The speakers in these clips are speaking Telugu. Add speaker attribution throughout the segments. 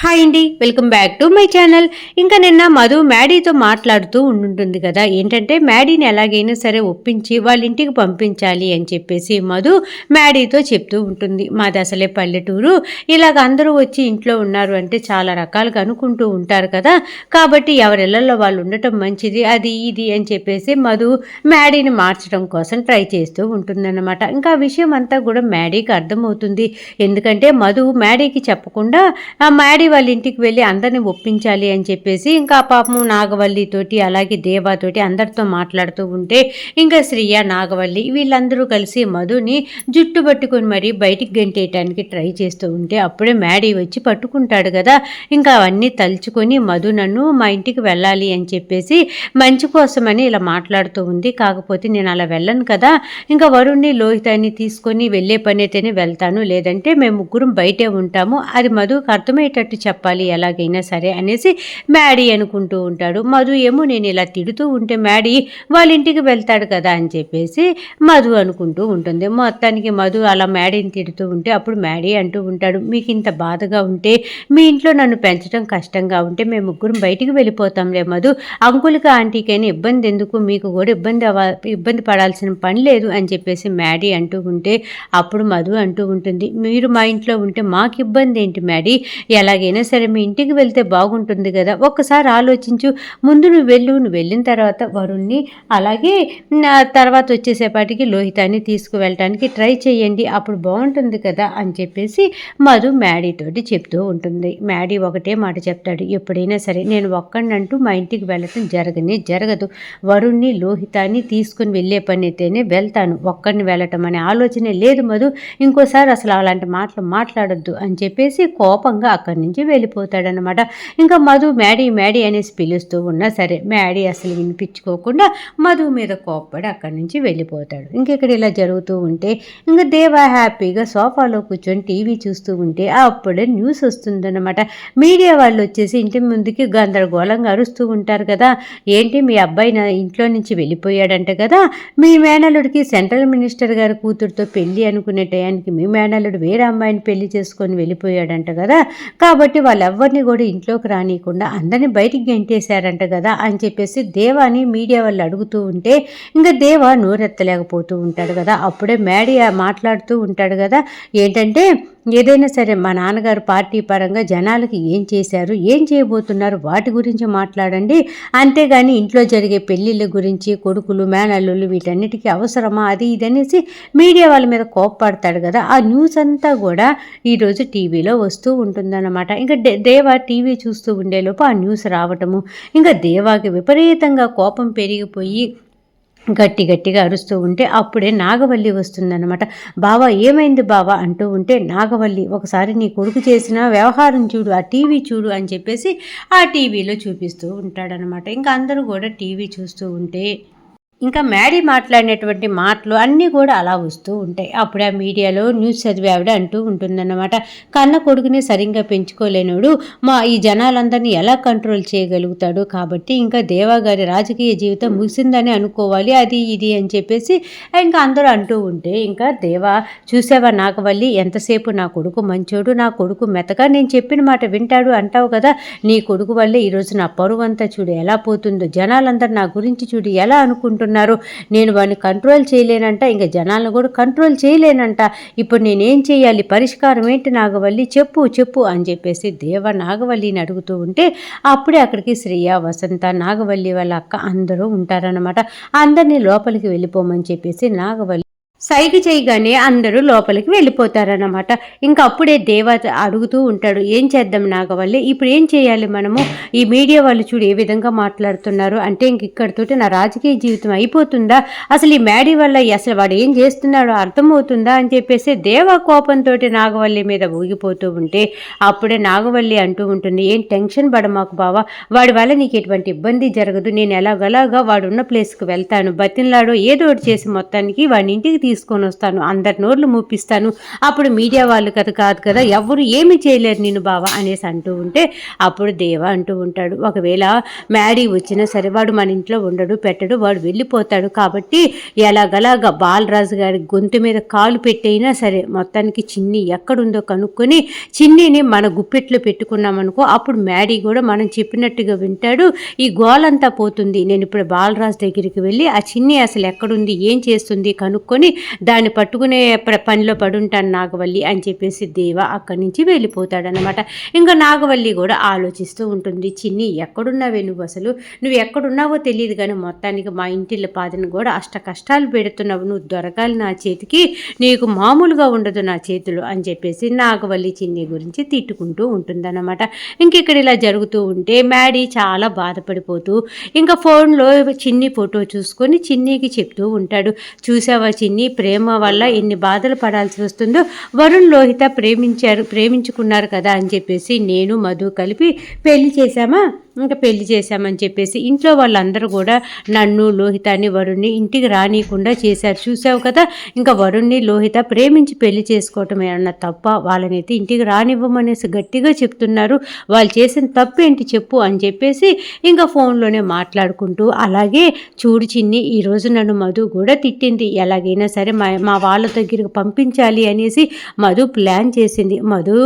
Speaker 1: హాయ్ అండి welcome back to my channel. ఇంకా నిన్న మధు మ్యాడీతో మాట్లాడుతూ ఉండుంటుంది కదా ఏంటంటే మ్యాడీని ఎలాగైనా సరే ఒప్పించి వాళ్ళ ఇంటికి పంపించాలి అని చెప్పేసి మధు మ్యాడీతో చెప్తూ ఉంటుంది. మాది అసలే పల్లెటూరు ఇలాగ అందరూ వచ్చి ఇంట్లో ఉన్నారు అంటే చాలా రకాలుగా అనుకుంటూ ఉంటారు కదా. కాబట్టి ఎవరిళ్ళలో వాళ్ళు ఉండటం మంచిది అది ఇది అని చెప్పేసి మధు మ్యాడీని మార్చడం కోసం ట్రై చేస్తూ ఉంటుందన్నమాట. ఇంకా విషయం అంతా కూడా మ్యాడీకి అర్థమవుతుంది. ఎందుకంటే మధు మ్యాడీకి చెప్పకుండా ఆ మ్యాడీ వాళ్ళ ఇంటికి వెళ్ళి అందరిని ఒప్పించాలి అని చెప్పేసి ఇంకా పాపము నాగవల్లితోటి అలాగే దేవాతోటి అందరితో మాట్లాడుతూ ఉంటే ఇంకా శ్రీయ నాగవల్లి వీళ్ళందరూ కలిసి మధుని జుట్టు పట్టుకొని మరీ బయటికి గంటేయటానికి ట్రై చేస్తూ ఉంటే అప్పుడే మ్యాడీ వచ్చి పట్టుకుంటాడు కదా. ఇంకా అవన్నీ తలుచుకొని మధు నన్ను మా ఇంటికి వెళ్ళాలి అని చెప్పేసి మంచి కోసమని ఇలా మాట్లాడుతూ ఉంది. కాకపోతే నేను అలా వెళ్ళను కదా. ఇంకా వరుణ్ణి లోహితాన్ని తీసుకొని వెళ్ళే పని అయితేనే వెళ్తాను. లేదంటే మేము ముగ్గురం బయటే ఉంటాము. అది మధుకు అర్థమయ్యేటట్టు చెప్పాలి ఎలాగైనా సరే అనేసి మ్యాడీ అనుకుంటూ ఉంటాడు. మధు ఏమో నేను ఇలా తిడుతూ ఉంటే మ్యాడీ వాళ్ళ ఇంటికి వెళ్తాడు కదా అని చెప్పేసి మధు అనుకుంటూ ఉంటుంది. మొత్తానికి మధు అలా మ్యాడీని తిడుతూ ఉంటే అప్పుడు మ్యాడీ అంటూ ఉంటాడు మీకు ఇంత బాధగా ఉంటే మీ ఇంట్లో నన్ను పెంచడం కష్టంగా ఉంటే మేము ముగ్గురం బయటికి వెళ్ళిపోతాంలే మధు. అంకుల్కి ఆంటీకైనా ఇబ్బంది ఎందుకు? మీకు కూడా ఇబ్బంది అవ ఇబ్బంది పడాల్సిన పని లేదు అని చెప్పేసి మ్యాడీ అంటూ ఉంటే అప్పుడు మధు అంటూ ఉంటుంది మీరు మా ఇంట్లో ఉంటే మాకు ఇబ్బంది ఏంటి మ్యాడీ? అయినా సరే మీ ఇంటికి వెళ్తే బాగుంటుంది కదా ఒక్కసారి ఆలోచించు. ముందు నువ్వు వెళ్ళు నువ్వు వెళ్ళిన తర్వాత వరుణ్ణి అలాగే నా తర్వాత వచ్చేసేపాటికి లోహితాన్ని తీసుకువెళ్ళటానికి ట్రై చేయండి అప్పుడు బాగుంటుంది కదా అని చెప్పేసి మధు మ్యాడీతోటి చెప్తూ ఉంటుంది. మ్యాడీ ఒకటే మాట చెప్తాడు ఎప్పుడైనా సరే నేను ఒక్కడినంటూ మా ఇంటికి వెళ్ళటం జరగనే జరగదు. వరుణ్ణి లోహితాన్ని తీసుకుని వెళ్ళే పని అయితేనే వెళ్తాను ఒక్కడిని వెళ్ళటం అనే ఆలోచనే లేదు మధు. ఇంకోసారి అసలు అలాంటి మాటలు మాట్లాడొద్దు అని చెప్పేసి కోపంగా అక్కడి నుంచి వెళ్ళిపోతాడనమాట ఇంకా మధు మ్యాడీ మ్యాడీ అనేసి పిలుస్తూ ఉన్నా సరే మ్యాడీ అసలు వినిపించుకోకుండా మధు మీద కోప్పడి అక్కడి నుంచి వెళ్ళిపోతాడు. ఇంకెక్కడ ఇలా జరుగుతూ ఉంటే ఇంకా దేవా హ్యాపీగా సోఫాలో కూర్చొని టీవీ చూస్తూ ఉంటే అప్పుడే న్యూస్ వస్తుందన్నమాట. మీడియా వాళ్ళు వచ్చేసి ఇంటి ముందుకి గందరగోళంగా అరుస్తూ ఉంటారు కదా. ఏంటి మీ అబ్బాయి నా ఇంట్లో నుంచి వెళ్ళిపోయాడంట కదా. మీ మేనల్లుడికి సెంట్రల్ మినిస్టర్ గారి కూతురుతో పెళ్ళి అనుకునే టయానికి మీ మేనల్లుడు వేరే అమ్మాయిని పెళ్ళి చేసుకొని వెళ్ళిపోయాడంట కదా. కాబట్టి కాబట్టి వాళ్ళెవ్వరిని కూడా ఇంట్లోకి రానియకుండా అందరిని బయటికి గెంటేశారంట కదా అని చెప్పేసి దేవాని మీడియా వాళ్ళు అడుగుతూ ఉంటే ఇంకా దేవ నోరెత్తలేకపోతూ ఉంటాడు కదా. అప్పుడే మేడీ మాట్లాడుతూ ఉంటాడు కదా. ఏంటంటే ఏదైనా సరే మా నాన్నగారు పార్టీ పరంగా జనాలకి ఏం చేశారు ఏం చేయబోతున్నారు వాటి గురించి మాట్లాడండి. అంతేగాని ఇంట్లో జరిగే పెళ్ళిళ్ళ గురించి కొడుకులు మేనల్లులు వీటన్నిటికీ అవసరమా అది ఇది అనేసి మీడియా వాళ్ళ మీద కోప్పడతాడు కదా. ఆ న్యూస్ అంతా కూడా ఈరోజు టీవీలో వస్తూ ఉంటుందన్నమాట. ఇంకా దే- దేవా టీవీ చూస్తూ ఉండేలోపు ఆ న్యూస్ రావటము ఇంకా దేవాకి విపరీతంగా కోపం పెరిగిపోయి గట్టి గట్టిగా అరుస్తూ ఉంటే అప్పుడే నాగవల్లి వస్తుందన్నమాట. బావా ఏమైంది బావా? అంటూ ఉంటే నాగవల్లి ఒకసారి నీ కొడుకు చేసిన వ్యవహారం చూడు ఆ టీవీ చూడు అని చెప్పేసి ఆ టీవీలో చూపిస్తూ ఉంటాడనమాట ఇంకా అందరూ కూడా టీవీ చూస్తూ ఉంటే ఇంకా మ్యాడీ మాట్లాడినటువంటి మాటలు అన్నీ కూడా అలా వస్తూ ఉంటాయి. అప్పుడు ఆ మీడియాలో న్యూస్ చదివి ఆవిడ అంటూ ఉంటుందన్నమాట. కన్న కొడుకుని సరిగ్గా పెంచుకోలేనోడు మా ఈ జనాలందరినీ ఎలా కంట్రోల్ చేయగలుగుతాడు? కాబట్టి ఇంకా దేవా గారి రాజకీయ జీవితం ముగిసిందని అనుకోవాలి అది ఇది అని చెప్పేసి ఇంకా అందరూ అంటూ ఉంటే ఇంకా దేవా చూసావా నాకు వల్లి ఎంతసేపు నా కొడుకు మంచోడు నా కొడుకు మెతగా నేను చెప్పిన మాట వింటాడు అంటావు కదా నీ కొడుకు వల్లే ఈరోజు నా పరువంతా చూడు ఎలా పోతుందో జనాలందరూ నా గురించి చూడు ఎలా అనుకుంటున్నారు నేను వాడిని కంట్రోల్ చేయలేనంట ఇంకా జనాలను కూడా కంట్రోల్ చేయలేనంట. ఇప్పుడు నేనేం చేయాలి? పరిష్కారం ఏంటి నాగవల్లి? చెప్పు చెప్పు అని చెప్పేసి దేవ నాగవల్లిని అడుగుతూ ఉంటే అప్పుడే అక్కడికి శ్రేయ వసంత నాగవల్లి వాళ్ళ అక్క అందరూ ఉంటారనమాట అందరినీ లోపలికి వెళ్ళిపోమని చెప్పేసి నాగవల్లి సైగ చేయగానే అందరూ లోపలికి వెళ్ళిపోతారన్నమాట. ఇంకా అప్పుడే దేవత అడుగుతూ ఉంటాడు ఏం చేద్దాం నాగవల్లి? ఇప్పుడు ఏం చేయాలి మనము? ఈ మీడియా వాళ్ళు చూడు ఏ విధంగా మాట్లాడుతున్నారు? అంటే ఇంక ఇక్కడితోటి నా రాజకీయ జీవితం అయిపోతుందా? అసలు ఈ మ్యాడీ వల్ల అసలు వాడు ఏం చేస్తున్నాడో అర్థమవుతుందా? అని చెప్పేసి దేవ కోపంతో నాగవల్లి మీద ఊగిపోతూ ఉంటే అప్పుడే నాగవల్లి అంటూ ఉంటుంది ఏం టెన్షన్ పడమాకు బావా? వాడి వల్ల నీకు ఎటువంటి ఇబ్బంది జరగదు. నేను ఎలాగలాగా వాడు ఉన్న ప్లేస్కి వెళ్తాను. బతిన్లాడో ఏదో ఒకటి చేసి మొత్తానికి వాడి ఇంటికి తీసుకొని వస్తాను అందరి నోర్లు మూపిస్తాను. అప్పుడు మీడియా వాళ్ళు కదా కాదు కదా ఎవరు ఏమి చేయలేరు నేను బావా అనేసి అంటూ ఉంటే అప్పుడు దేవ అంటూ ఉంటాడు ఒకవేళ మ్యాడీ వచ్చినా సరే వాడు మన ఇంట్లో ఉండడు పెట్టడు వాడు వెళ్ళిపోతాడు కాబట్టి ఎలాగలాగా బాలరాజు గారి గొంతు మీద కాలు పెట్టైనా సరే మొత్తానికి చిన్ని ఎక్కడుందో కనుక్కొని చిన్నిని మన గుప్పెట్లో పెట్టుకున్నామనుకో అప్పుడు మ్యాడీ కూడా మనం చెప్పినట్టుగా వింటాడు ఈ గోలంతా పోతుంది నేను ఇప్పుడు బాలరాజు దగ్గరికి వెళ్ళి ఆ చిన్ని అసలు ఎక్కడుంది ఏం చేస్తుంది కనుక్కొని దాన్ని పట్టుకునే పనిలో పడుంటాను నాగవల్లి అని చెప్పేసి దేవ అక్కడి నుంచి వెళ్ళిపోతాడనమాట ఇంకా నాగవల్లి కూడా ఆలోచిస్తూ ఉంటుంది చిన్ని ఎక్కడున్నావే నువ్వు అసలు? నువ్వు ఎక్కడున్నావో తెలియదు కానీ మొత్తానికి మా ఇంటిలో పాదను కూడా అష్ట కష్టాలు పెడుతున్నావు. నువ్వు దొరకాలి నా చేతికి నీకు మామూలుగా ఉండదు నా చేతిలో అని చెప్పేసి నాగవల్లి చిన్ని గురించి తిట్టుకుంటూ ఉంటుందన్నమాట. ఇంక ఇక్కడ ఇలా జరుగుతూ ఉంటే మ్యాడీ చాలా బాధపడిపోతూ ఇంకా ఫోన్లో చిన్ని ఫోటో చూసుకొని చిన్నికి చెప్తూ ఉంటాడు. చూసావా చిన్ని ప్రేమ వల్ల ఎన్ని బాధలు పడాల్సి వస్తుందో వరుణ్ లోహిత ప్రేమించారు ప్రేమించుకున్నారు కదా అని చెప్పేసి నేను మధు కలిపి పెళ్ళి చేశామా? ఇంకా పెళ్ళి చేశామని చెప్పేసి ఇంట్లో వాళ్ళందరూ కూడా నన్ను లోహితాన్ని వరుణ్ణి ఇంటికి రానియకుండా చేశారు. చూసావు కదా ఇంకా వరుణ్ణి లోహిత ప్రేమించి పెళ్ళి చేసుకోవటం ఏమన్నా తప్ప వాళ్ళనైతే ఇంటికి రానివ్వమనేసి గట్టిగా చెప్తున్నారు. వాళ్ళు చేసిన తప్పు ఏంటి చెప్పు అని చెప్పేసి ఇంకా ఫోన్లోనే మాట్లాడుకుంటూ అలాగే చూడు చిన్ని ఈరోజు నన్ను మధు కూడా తిట్టింది. ఎలాగైనా సరే మా మా వాళ్ళ దగ్గరికి పంపించాలి అనేసి మధు ప్లాన్ చేసింది. మధు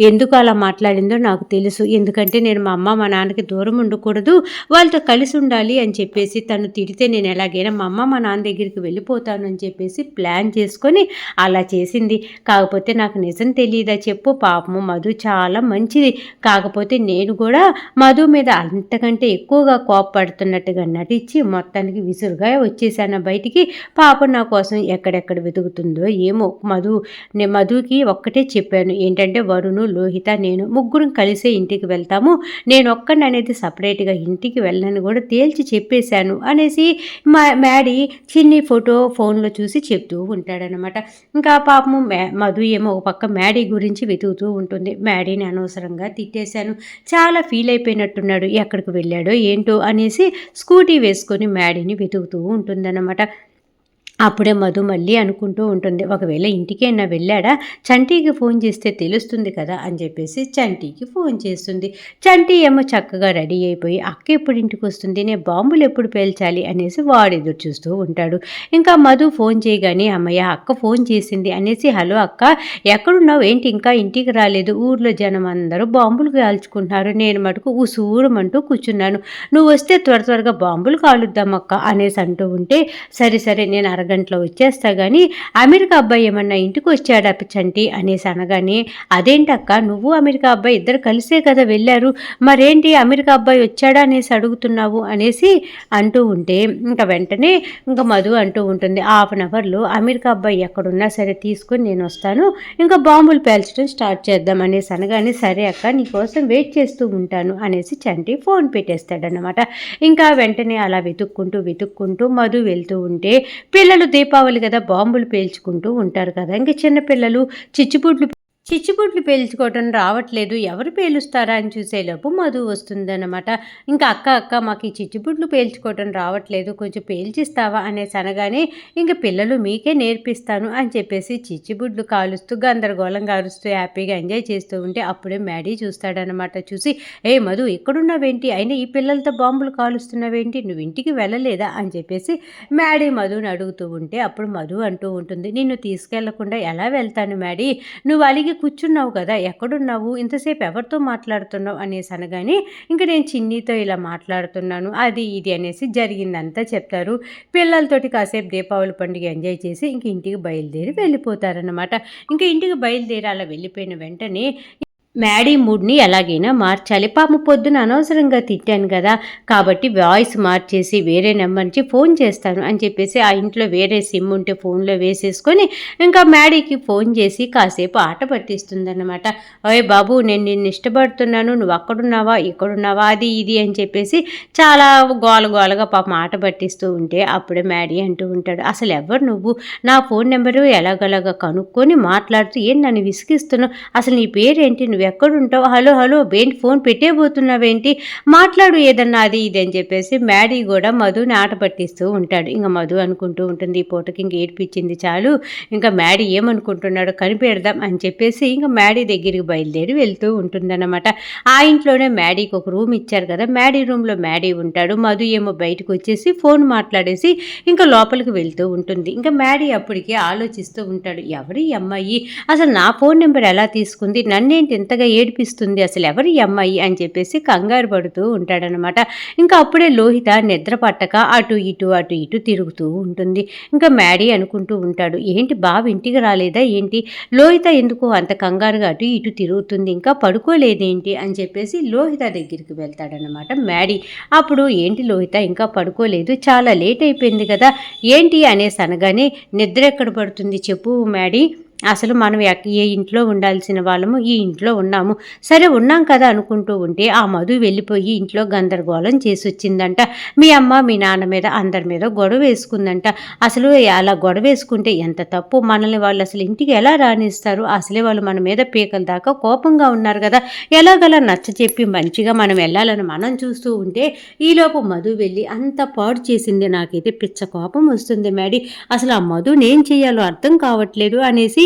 Speaker 1: ఎందుకు అలా మాట్లాడిందో నాకు తెలుసు. ఎందుకంటే నేను మా అమ్మ మా నాన్నకి దూరం ఉండకూడదు వాళ్ళతో కలిసి ఉండాలి అని చెప్పేసి తను తిడితే నేను ఎలాగైనా మా అమ్మ మా నాన్న దగ్గరికి వెళ్ళిపోతాను అని చెప్పేసి ప్లాన్ చేసుకొని అలా చేసింది. కాకపోతే నాకు నిజం తెలియదా చెప్పు పాపము మధు చాలా మంచిది. కాకపోతే నేను కూడా మధు మీద అంతకంటే ఎక్కువగా కోపపడుతున్నట్టుగా నటించి మొత్తానికి విసురుగా వచ్చేసాను. బయటికి పాప నా కోసం ఎక్కడెక్కడ వెతుకుతుందో ఏమో మధు నేను మధుకి ఒక్కటే చెప్పాను. ఏంటంటే వరుణు లోహిత నేను ముగ్గురం కలిసే ఇంటికి వెళ్తాము. నేను ఒక్కడిని అనేది సపరేట్గా ఇంటికి వెళ్ళని కూడా తేల్చి చెప్పేశాను అనేసి మా మ్యాడీ చిన్ని ఫోటో ఫోన్లో చూసి చెప్తూ ఉంటాడనమాట ఇంకా పాపము మ్యా మధు ఏమో ఒక పక్క మ్యాడీ గురించి వెతుకుతూ ఉంటుంది. మ్యాడీని అనవసరంగా తిట్టేశాను. చాలా ఫీల్ అయిపోయినట్టున్నాడు. ఎక్కడికి వెళ్ళాడో ఏంటో అనేసి స్కూటీ వేసుకొని మ్యాడీని వెతుకుతూ ఉంటుందన్నమాట. అప్పుడే మధు మళ్ళీ అనుకుంటూ ఉంటుంది ఒకవేళ ఇంటికైనా వెళ్ళాడా? చంటీకి ఫోన్ చేస్తే తెలుస్తుంది కదా అని చెప్పేసి చంటీకి ఫోన్ చేస్తుంది. చంటీ ఏమో చక్కగా రెడీ అయిపోయి అక్క ఎప్పుడు ఇంటికి వస్తుంది? నేను బాంబులు ఎప్పుడు పేల్చాలి? అనేసి వాడు ఎదురు చూస్తూ ఉంటాడు. ఇంకా మధు ఫోన్ చేయగానే అమ్మయ్య అక్క ఫోన్ చేసింది అనేసి హలో అక్క ఎక్కడున్నావు? ఏంటి ఇంకా ఇంటికి రాలేదు? ఊర్లో జనం అందరూ బాంబులు కాల్చుకుంటున్నారు. నేను మటుకు ఉసూరమంటూ కూర్చున్నాను. నువ్వు వస్తే త్వర త్వరగా బాంబులు కాలుద్దాం అక్క అనేసి అంటూ ఉంటే సరే సరే నేను గంటలో వచ్చేస్తా కానీ అమెరికా అబ్బాయి ఏమన్నా ఇంటికి వచ్చాడా చంటి అనేసి అనగానే అదేంటక్క నువ్వు అమెరికా అబ్బాయి ఇద్దరు కలిసే కదా వెళ్ళారు. మరేంటి అమెరికా అబ్బాయి వచ్చాడా? అనేసి అడుగుతున్నావు అనేసి అంటూ ఉంటే ఇంకా వెంటనే ఇంకా మధు అంటూ ఉంటుంది హాఫ్ అన్ అవర్లో అమెరికా అబ్బాయి ఎక్కడున్నా సరే తీసుకొని నేను వస్తాను. ఇంకా బాంబులు పేల్చడం స్టార్ట్ చేద్దాం. అనేసి అనగానే సరే అక్క నీకోసం వెయిట్ చేస్తూ ఉంటాను. అనేసి చంటి ఫోన్ పెట్టేస్తాడనమాట ఇంకా వెంటనే అలా వెతుక్కుంటూ వెతుక్కుంటూ మధు వెళ్తూ ఉంటే పిల్లలు దీపావళి కదా బాంబులు పేల్చుకుంటూ ఉంటారు కదా. ఇంకా చిన్నపిల్లలు చిచ్చుబుడ్లు చిచ్చుబుడ్లు పేల్చుకోవటం రావట్లేదు. ఎవరు పేలుస్తారా అని చూసేలోపు మధు వస్తుందన్నమాట. ఇంకా అక్క అక్క మాకు ఈ చిచ్చుబుడ్లు పేల్చుకోవటం రావట్లేదు. కొంచెం పేల్చిస్తావా అనేసి అనగానే ఇంక పిల్లలు మీకే నేర్పిస్తాను అని చెప్పేసి చిచ్చుబుడ్లు కాలుస్తూ గందరగోళంగా అరుస్తూ హ్యాపీగా ఎంజాయ్ చేస్తూ ఉంటే అప్పుడే మ్యాడీ చూస్తాడనమాట చూసి ఏ మధు ఎక్కడున్నావేంటి? అయినా ఈ పిల్లలతో బాంబులు కాలుస్తున్నావేంటి? నువ్వు ఇంటికి వెళ్ళలేదా? అని చెప్పేసి మ్యాడీ మధుని అడుగుతూ ఉంటే అప్పుడు మధు అంటూ ఉంటుంది నిన్ను తీసుకెళ్ళకుండా ఎలా వెళ్తాను మ్యాడీ? నువ్వు అలిగి కూర్చున్నావు కదా ఎక్కడున్నావు ఇంతసేపు ఎవరితో మాట్లాడుతున్నావు అనేసి అనగానే ఇంకా నేను చిన్నీతో ఇలా మాట్లాడుతున్నాను అది ఇది అనేసి జరిగిందంతా చెప్తారు. పిల్లలతోటి కాసేపు దీపావళి పండుగ ఎంజాయ్ చేసి ఇంక ఇంటికి బయలుదేరి వెళ్ళిపోతారనమాట ఇంకా ఇంటికి బయలుదేరి అలా వెళ్ళిపోయిన వెంటనే మ్యాడీ మూడ్ని ఎలాగైనా మార్చాలి. పాము పొద్దున అనవసరంగా తిట్టాను కదా కాబట్టి వాయిస్ మార్చేసి వేరే నెంబర్ నుంచి ఫోన్ చేస్తాను అని చెప్పేసి ఆ ఇంట్లో వేరే సిమ్ ఉంటే ఫోన్లో వేసేసుకొని ఇంకా మ్యాడీకి ఫోన్ చేసి కాసేపు ఆట పట్టిస్తుందన్నమాట. ఓయ్ బాబు నేను నిన్ను ఇష్టపడుతున్నాను నువ్వు అక్కడున్నావా ఇక్కడున్నావా అది ఇది అని చెప్పేసి చాలా గోల గోలగా పాపం ఆట పట్టిస్తూ ఉంటే అప్పుడే మ్యాడీ అంటూ ఉంటాడు అసలు ఎవరు నువ్వు? నా ఫోన్ నెంబరు ఎలాగలాగా కనుక్కొని మాట్లాడుతూ ఏం నన్ను విసిగిస్తున్నావు? అసలు నీ పేరేంటి? నువ్వు ఎక్కడుంటావు? హలో హలో ఏంటి ఫోన్ పెట్టేబోతున్నావేంటి? మాట్లాడు ఏదన్నా అది ఇది అని చెప్పేసి మ్యాడీ కూడా మధుని ఆట పట్టిస్తూ ఉంటాడు. ఇంకా మధు అనుకుంటూ ఉంటుంది ఈ పూటకి ఇంక ఏడిపించింది చాలు. ఇంకా మ్యాడీ ఏమనుకుంటున్నాడో కనిపెడదాం అని చెప్పేసి ఇంకా మ్యాడీ దగ్గరికి బయలుదేరి వెళ్తూ ఉంటుందన్నమాట. ఆ ఇంట్లోనే మ్యాడీకి ఒక రూమ్ ఇచ్చారు కదా. మ్యాడీ రూమ్లో మ్యాడీ ఉంటాడు. మధు ఏమో బయటకు వచ్చేసి ఫోన్ మాట్లాడేసి ఇంకా లోపలికి వెళ్తూ ఉంటుంది. ఇంకా మ్యాడీ అప్పటికే ఆలోచిస్తూ ఉంటాడు ఎవరి అమ్మాయి? అసలు నా ఫోన్ నెంబర్ ఎలా తీసుకుంది? నన్నేంటి ఎంతగా ఏడిపిస్తుంది అసలు ఎవరి అమ్మాయి అని చెప్పేసి కంగారు పడుతూ ఉంటాడనమాట ఇంకా అప్పుడే లోహిత నిద్ర పట్టక అటు ఇటు అటు ఇటు తిరుగుతూ ఉంటుంది. ఇంకా మ్యాడీ అనుకుంటూ ఉంటాడు ఏంటి బావ ఇంటికి రాలేదా ఏంటి? లోహిత ఎందుకు అంత కంగారుగా అటు ఇటు తిరుగుతుంది? ఇంకా పడుకోలేదేంటి? అని చెప్పేసి లోహిత దగ్గరికి వెళ్తాడనమాట మ్యాడీ. అప్పుడు ఏంటి లోహిత ఇంకా పడుకోలేదు? చాలా లేట్ అయిపోయింది కదా? ఏంటి? అనేసి అనగానే నిద్ర ఎక్కడ పడుతుంది చెప్పు మ్యాడీ. అసలు మనం ఏ ఇంట్లో ఉండాల్సిన వాళ్ళము ఈ ఇంట్లో ఉన్నాము. సరే ఉన్నాం కదా అనుకుంటూ ఉంటే ఆ మధు వెళ్ళిపోయి ఇంట్లో గందరగోళం చేసి వచ్చిందంట మీ అమ్మ మీ నాన్న మీద అందరి మీద గొడవ వేసుకుందంట. అసలు అలా గొడవ వేసుకుంటే ఎంత తప్పు? మనల్ని వాళ్ళు అసలు ఇంటికి ఎలా రాణిస్తారు అసలే వాళ్ళు మన మీద పీకల దాకా కోపంగా ఉన్నారు కదా. ఎలాగలా నచ్చ చెప్పి మంచిగా మనం వెళ్ళాలని మనం చూస్తూ ఉంటే ఈలోపు మధు వెళ్ళి అంత పాడు చేసింది నాకైతే పిచ్చ కోపం వస్తుంది మేడీ అసలు ఆ మధుని ఏం చేయాలో అర్థం కావట్లేదు అనేసి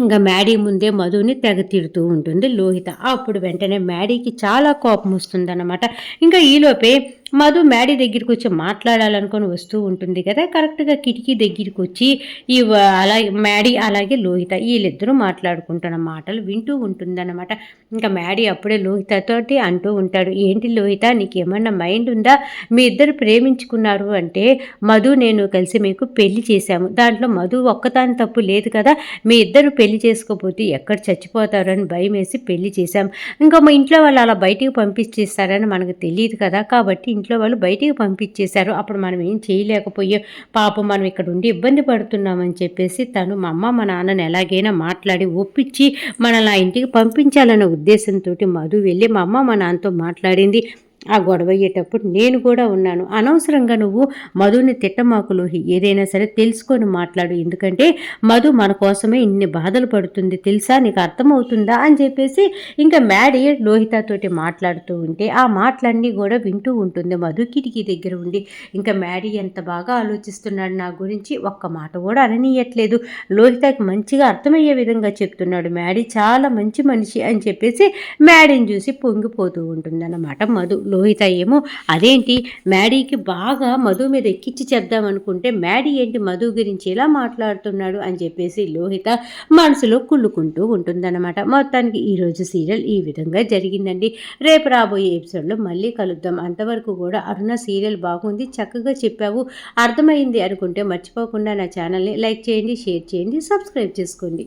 Speaker 1: ఇంకా మ్యాడీ ముందే మధుని తెగ తిడుతూ ఉంటుంది లోహిత. అప్పుడు వెంటనే మ్యాడీకి చాలా కోపం వస్తుందన్నమాట. ఇంకా ఈలోపే మధు మ్యాడీ దగ్గరికి వచ్చి మాట్లాడాలనుకొని వస్తూ ఉంటుంది కదా. కరెక్ట్గా కిటికీ దగ్గరికి వచ్చి ఈ అలాగే మ్యాడీ అలాగే లోహిత వీళ్ళిద్దరూ మాట్లాడుకుంటున్న మాటలు వింటూ ఉంటుందన్నమాట. ఇంకా మ్యాడీ అప్పుడే లోహితతోటి అంటూ ఉంటాడు ఏంటి లోహిత నీకేమన్నా మైండ్ ఉందా? మీ ఇద్దరు ప్రేమించుకున్నారు అంటే మధు నేను కలిసి మీకు పెళ్ళి చేశాము. దాంట్లో మధు ఒక్కదాని తప్పు లేదు కదా. మీ ఇద్దరు పెళ్ళి చేసుకోపోతే ఎక్కడ చచ్చిపోతారు అని భయం వేసి పెళ్ళి చేశాం. ఇంకా మా ఇంట్లో వాళ్ళు అలా బయటికి పంపించేస్తారని మనకు తెలియదు కదా. కాబట్టి ఇంట్లో వాళ్ళు బయటికి పంపించేశారు. అప్పుడు మనం ఏం చేయలేకపోయాం పాపం మనం ఇక్కడ ఉండి ఇబ్బంది పడుతున్నామని చెప్పేసి తను మా అమ్మ మా నాన్నని ఎలాగైనా మాట్లాడి ఒప్పించి మనల్ని ఆ ఇంటికి పంపించాలన్న ఉద్దేశంతో మధు వెళ్ళి మా అమ్మ మా నాన్నతో మాట్లాడింది. ఆ గొడవ అయ్యేటప్పుడు నేను కూడా ఉన్నాను. అనవసరంగా నువ్వు మధుని తిట్టమాకులు ఏదైనా సరే తెలుసుకొని మాట్లాడు. ఎందుకంటే మధు మన కోసమే ఇన్ని బాధలు పడుతుంది. తెలుసా? నీకు అర్థమవుతుందా? అని చెప్పేసి ఇంకా మ్యాడీ లోహితతోటి మాట్లాడుతూ ఉంటే ఆ మాటలన్నీ కూడా వింటూ ఉంటుంది. మధు కిటికీ దగ్గర ఉండి ఇంకా మ్యాడీ ఎంత బాగా ఆలోచిస్తున్నాడు నా గురించి ఒక్క మాట కూడా అననీయట్లేదు. లోహితకి మంచిగా అర్థమయ్యే విధంగా చెప్తున్నాడు. మ్యాడీ చాలా మంచి మనిషి అని చెప్పేసి మ్యాడీని చూసి పొంగిపోతూ ఉంటుందన్నమాట మధు. లోహిత ఏమో అదేంటి? మ్యాడీకి బాగా మధు మీద ఎక్కిచ్చి చెప్దామనుకుంటే మ్యాడీ ఏంటి మధు గురించి ఎలా మాట్లాడుతున్నాడు అని చెప్పేసి లోహిత మనసులో కుళ్ళుకుంటూ ఉంటుందన్నమాట. మొత్తానికి ఈరోజు సీరియల్ ఈ విధంగా జరిగిందండి. రేపు రాబోయే ఎపిసోడ్లో మళ్ళీ కలుద్దాం. అంతవరకు కూడా అరుణ సీరియల్ బాగుంది చక్కగా చెప్పావు అర్థమైంది అనుకుంటే మర్చిపోకుండా నా ఛానల్ని లైక్ చేయండి షేర్ చేయండి సబ్స్క్రైబ్ చేసుకోండి.